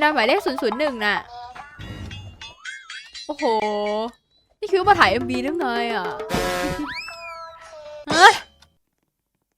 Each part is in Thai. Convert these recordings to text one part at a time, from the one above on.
นายหมายเลขศูนย์ศูนย์หนึ่งน่ะ โอ้โห นี่คิดว่ามาถ่ายเอ็มบีหรือไงอะเฮ้ย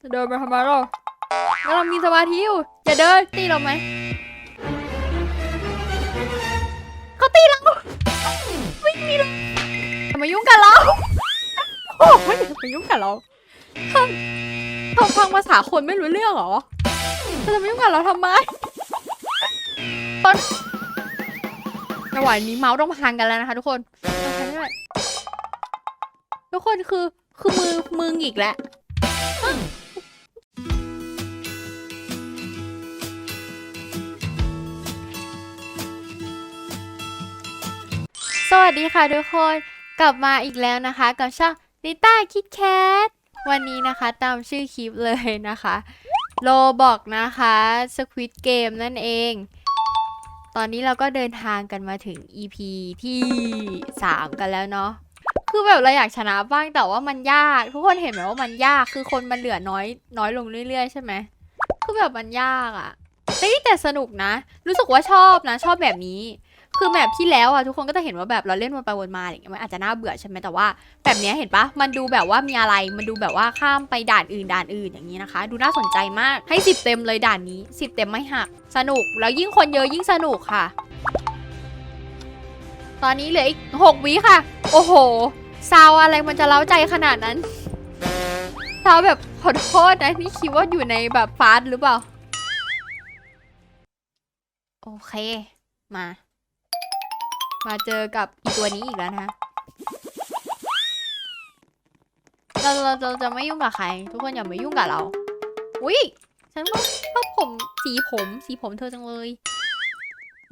จะเดินมาทำไมเรากำลังมีสมาธิอยู่อย่าเดินตีเราไหมเขาตีเราไม่มีเราอย่ามายุ่งกับเราโอ้ยอย่ามายุ่งกับเราฟังเราฟังภาษาคนไม่รู้เรื่องหรอเราจะมายุ่งกับเราทำไม ตอนระหว่างนี้เมาส์ต้องพังกันแล้วนะคะ ทุกคนทุกคนคือคือมือมือหงิกแล้วสวัสดีค่ะทุกคนกลับมาอีกแล้วนะคะ กับช่องลิต้าคิดแคทวันนี้นะคะตามชื่อคลิปเลยนะคะโลบอกนะคะสควิตเกมนั่นเอง ตอนนี้เราก็เดินทางกันมาถึง EP ที่ 3 กันแล้วเนาะ คือแบบเราอยากชนะบ้างแต่ว่ามันยาก ทุกคนเห็นไหมว่ามันยาก คือคนมันเหลือน้อยน้อยลงเรื่อยๆ ใช่ไหม คือแบบมันยากอะเฮ้ยแต่สนุกนะ รู้สึกว่าชอบนะ ชอบแบบนี้ คือแบบที่แล้วอะทุกคนก็จะเห็นว่าแบบเราเล่นวนไปวนมาอะไรอย่างเงี้ยมันอาจจะน่าเบื่อใช่ไหมแต่ว่าแบบเนี้ยเห็นปะมันดูแบบว่ามีอะไรมันดูแบบว่าข้ามไปด่านอื่นด่านอื่นอย่างนี้นะคะ ดูน่าสนใจมากให้สิบเต็มเลยด่านนี้สิบเต็มไม่หักสนุกแล้วยิ่งคนเยอะยิ่งสนุกค่ะ ตอนนี้เหลืออีกหกวิค่ะ โอ้โหซาวอะไรมันจะเล้าใจขนาดนั้นซาวแบบขอโทษนะนี่คิดว่าอยู่ในแบบฟาสหรือเปล่า โอเคมา มาเจอกับอีตัวนี้อีกแล้วนะเราเราเราจะไม่ยุ่งกับใคร ทุกคนอย่ามายุ่งกับเรา อุ้ยฉันว่าชอบผมสีผมสีผมเธอจังเลย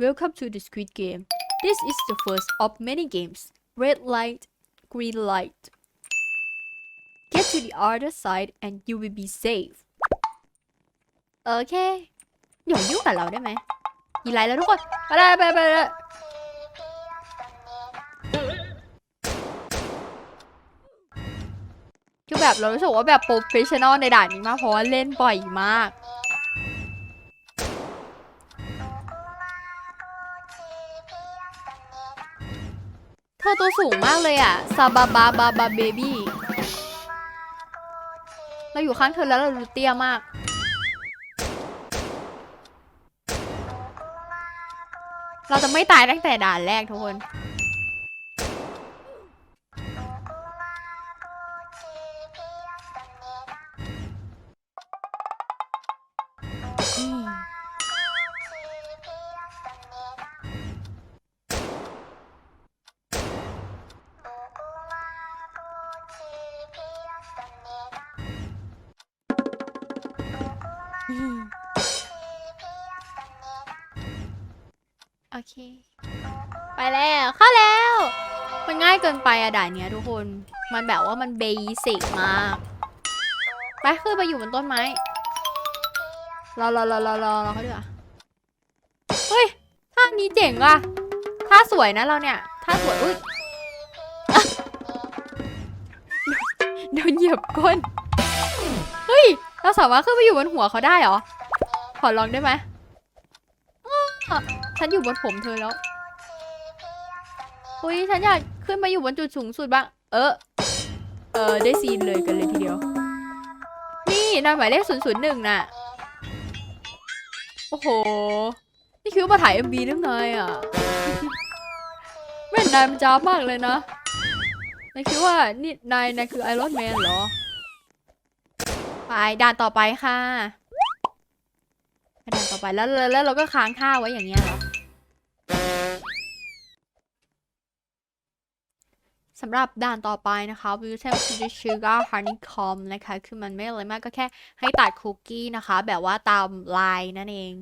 Welcome to the Squid Game. This is the first of many games. Red light, green light. Get to the other side and you will be safe. โอเคอย่ายุ่งกับเราได้ไหมอีไลแล้วทุกคน ไปเลยไปเลยไปเลย คือแบบเรารู้สึกว่าแบบโปรเฟชชั่นอลในด่านนี้มากเพราะว่าเล่นบ่อยมาก เธอตัวสูงมากเลยอะซาบาบาบาบาเบบี้เราอยู่ข้างเธอแล้วเราดูเตี้ยมากเราจะไม่ตายตั้งแต่ด่านแรกทุกคน โอเค ไปแล้วเข้าแล้ว มันง่ายเกินไปอะด่านเนี้ยทุกคน มันแบบว่ามันเบสิกมาก ไปขึ้นไปอยู่บนต้นไม้ รอรอรอรอรอรอเขาดีกว่าเฮ้ยท่านี้เจ๋งว่ะท่าสวยนะเราเนี่ยท่าสวยอุ้ยโดนเหยียบก้น เฮ้ย เราสามารถขึ้นไปอยู่บนหัวเขาได้เหรอ ขอลองได้ไหม ฉันอยู่บนผมเธอแล้วอุ้ยฉันอยากขึ้นไปอยู่บนจุดสูงสุดบ้าง เออ เออได้ซีนเลยกันเลยทีเดียว นี่นายหมายเลขศูนย์ศูนย์หนึ่งน่ะ โอ้โห นี่คิดว่ามาถ่าย MV หรือไงอะแม่นนายมันจ้ามากเลยนะนายคิดว่านี่นายนายคือไอรอนแมนเหรอ ไปด่านต่อไปค่ะ ไปด่าไปแล้วแล้วเราก็ค้างท่าไว้อย่างเงี้ยเหรอสำหรับด่านต่อไปนะคะ w i l t e m to the sugar honeycomb นะคะ คือมันไม่อะไรมากก็แค่ให้ตัดคุกกี้นะคะ แบบว่าตามลายนั่นเอง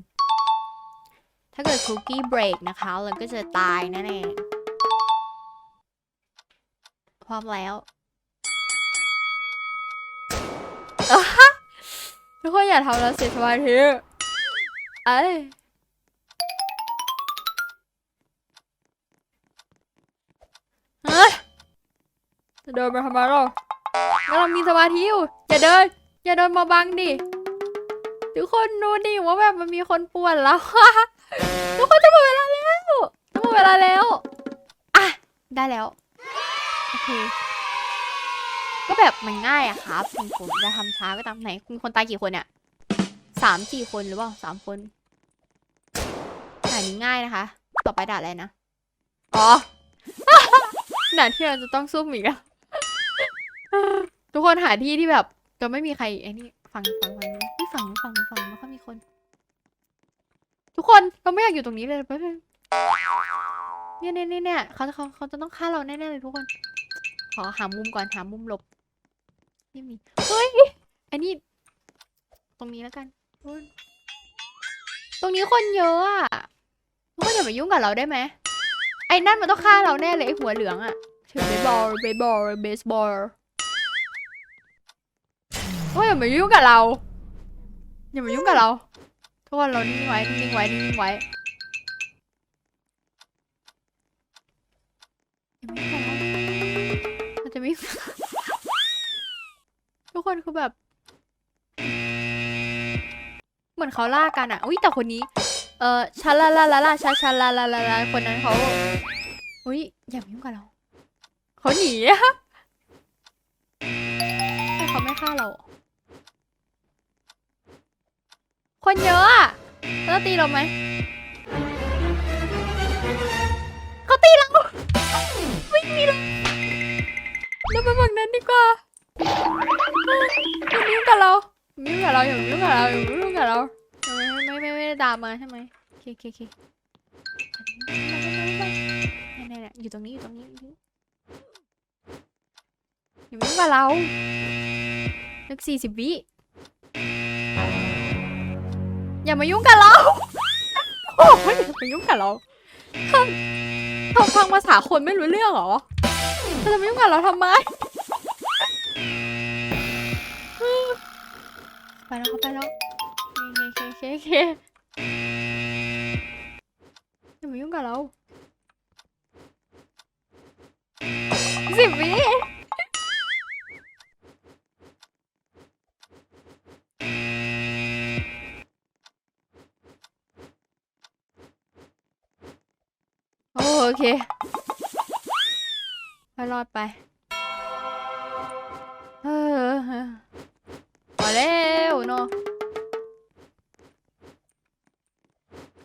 ถ้าเกิดคุกกี้เบรกนะคะ เราก็จะตายนั่นเอง พร้อมแล้วทุกคนอย่าทำเราเสียสมาธิ เอ้ยเฮ้ยจะเดินมาทำไมเรากำลังมีสมาธิอยู่ อย่าเดิน อย่าเดินมาบังดิ ทุกคนดูดิว่าแบบมันมีคนป่วนแล้ว ทุกคนจะหมดเวลาแล้วจะหมดเวลาแล้ว อะ ได้แล้ว โอเค ก็แบบมันง่ายอะครับ คุณผมจะทำช้าก็ตามไหน คุณคนตายกี่คนเนี่ย สามสี่คนหรือเปล่าสามคนด่านนี้ง่ายนะคะ ต่อไปด่านอะไรนะ อ๋อ ด่านที่เราจะต้องซุ่มอีกอะทุกคนหาที่ที่แบบจะไม่มีใครไอ้นี่ฟังฟังฟังนี่ฟังฟังฟังไม่ค่อยมีคน ทุกคนเราไม่อยากอยู่ตรงนี้เลยแป๊บนึงเนี่ยเนี่ยเนี่ยเนี่ยเขาเขาเขาจะต้องฆ่าเราแน่ๆเลยทุกคน ขอหามุมก่อนหามุมหลบไม่มีเฮ้ยอันนี้ ตรงนี้แล้วกัน ตรงนี้คนเยอะอะทุกคนอย่ามายุ่งกับเราได้ไหมไอ้นั่นมันต้องฆ่าเราแน่เลยไอ้หัวเหลืองอะถือเบสบอลเบสบอลเบสบอลทุกคนอย่ามายุ่งกับเราอย่ามายุ่งกับเราทุกคนเรานิ่งไว้นิ่งไว้นิ่งไว้เราจะไม่ทุกคนคือแบบ มือนเขาล่ากันอะอุ้ยแต่คนนี้ เออชาลาลาลาลาชาชาลาลาลาลาคนนั้นเขาอุ้ยอย่ามายุ่งกับเราเขาหนีอะแต่เขาไม่ฆ่าเรา คนเยอะอะแล้วตีเราไหมเขาตีเราไม่มีเราเราไปฝั่งนั้นดีกว่าอย่ามายุ่งกับเรา ยุ่งกับเราอย่ามายุ่งกับเราอย่ามายุ่งกับเราไม่ไม่ไม่ไม่ได้ตามมาใช่ไหมโอเคโอเคโอเคนี่ยเนี่ยอยู่ตรงนี้อยู่ตรงนี้อยู่ามายุ่งกับเรานึกสี่สิบวิอย่ามายุ่งกับเราโอ้ยอย่ามายุ่งกับเราเธอเธอฟังภาษาคนไม่รู้เรื่องหรอเธอจะมายุ่งกับเราทำไม ไปแล้วเขาไปแล้วเคเคเคเคอย่ามายุ่งกับเราสิบวิโอเคไปรอดไป เออพอ แล้วเนาะ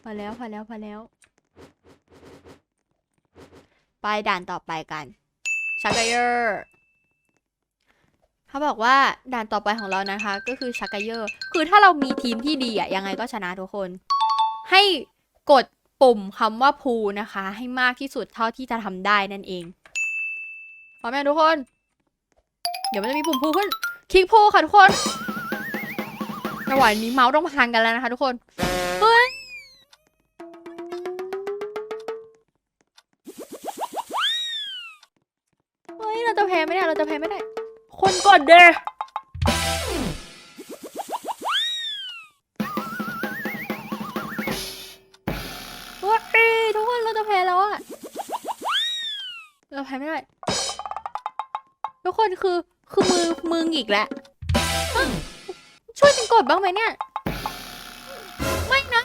พอแล้วพอแล้วพอแล้ว ไปด่านต่อไปกันชักเกเยอร์เขาบอกว่าด่านต่อไปของเรานะคะ ก็คือชักเกเยอร์คือถ้าเรามีทีมที่ดีอะยังไงก็ชนะทุกคน ให้กดปุ่มคำว่าพูนะคะ ให้มากที่สุดเท่าที่จะทำได้นั่นเองพร้อมไหมทุกคน เดี๋ยวมันจะมีปุ่มพูขึ้น คลิกพูค่ะทุกคน ระหว่างนี้เมาส์ต้องพังกันแล้วนะคะทุกคน เฮ้ย เฮ้ย เราจะแพ้ไม่ได้ เราจะแพ้ไม่ได้ คนก่อนเด้เฮ้ยทุกคนเราจะแพ้แล้วอะเราแพ้ไม่ได้ ทุกคนคือคือมือมือหงิกแล้วฮะ ช่วยกันกดบ้างไหมเนี่ย ไม่นะ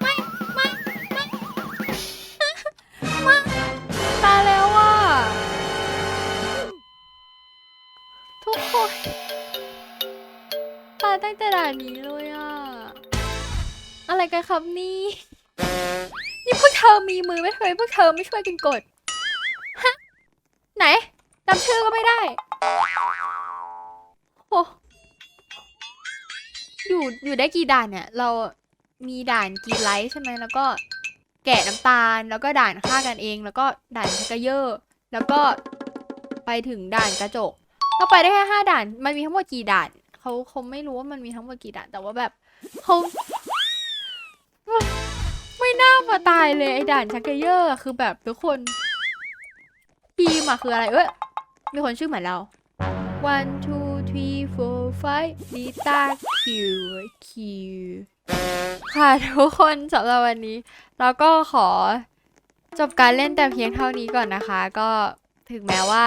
ไม่ ไม่ ไม่ไม่ตายแล้วอะ ทุกคนตายตั้งแต่ด่านนี้เลยอะ อะไรกันครับนี่ นี่พวกเธอมีมือไหม่เคยพวกเธอไม่ช่วยกันกด ฮะ ไหนจำชื่อก็ไม่ได้ อยู่อยู่ได้กี่ด่านเนี่ย เรามีด่านกีไลท์ใช่ไหมแล้วก็แกะน้ำตาล แล้วก็ด่านฆ่ากันเอง แล้วก็ด่านชักเกะเยอร์แล้วก็ไปถึงด่านกระจกเราไปได้แค่ห้าด่าน มันมีทั้งหมดกี่ด่านเขาเขาไม่รู้ว่ามันมีทั้งหมดกี่ด่านแต่ว่าแบบเขาไม่น่ามาตายเลยไอ้ด่านชักเกเยอร์คือแบบทุกคนทีมอะคืออะไรเอ้ยมีคนชื่อเหมือนเรา one two three four five ลิต้า คิวคิวค่ะทุกคนสำหรับวันนี้ เราก็ขอจบการเล่นแต่เพียงเท่านี้ก่อนนะคะ ก็ถึงแม้ว่า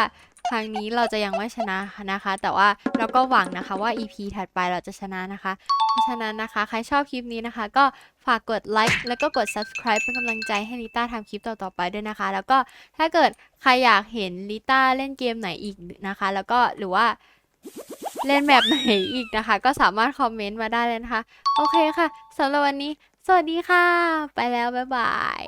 ครั้งนี้เราจะยังไม่ชนะนะคะ แต่ว่าเราก็หวังนะคะว่า EP ถัดไปเราจะชนะนะคะ เพราะฉะนั้นนะคะ ใครชอบคลิปนี้นะคะ ก็ฝากกดไลค์แล้วก็กด subscribe เป็นกำลังใจให้ลิต้าทำคลิปต่อๆไปด้วยนะคะ แล้วก็ถ้าเกิดใครอยากเห็นลิต้าเล่นเกมไหนอีกนะคะ แล้วก็หรือว่า เล่นแบบไหนอีกนะคะ ก็สามารถคอมเมนต์มาได้เลยนะคะ โอเคค่ะสำหรับวันนี้ สวัสดีค่ะ ไปแล้ว บ๊ายบาย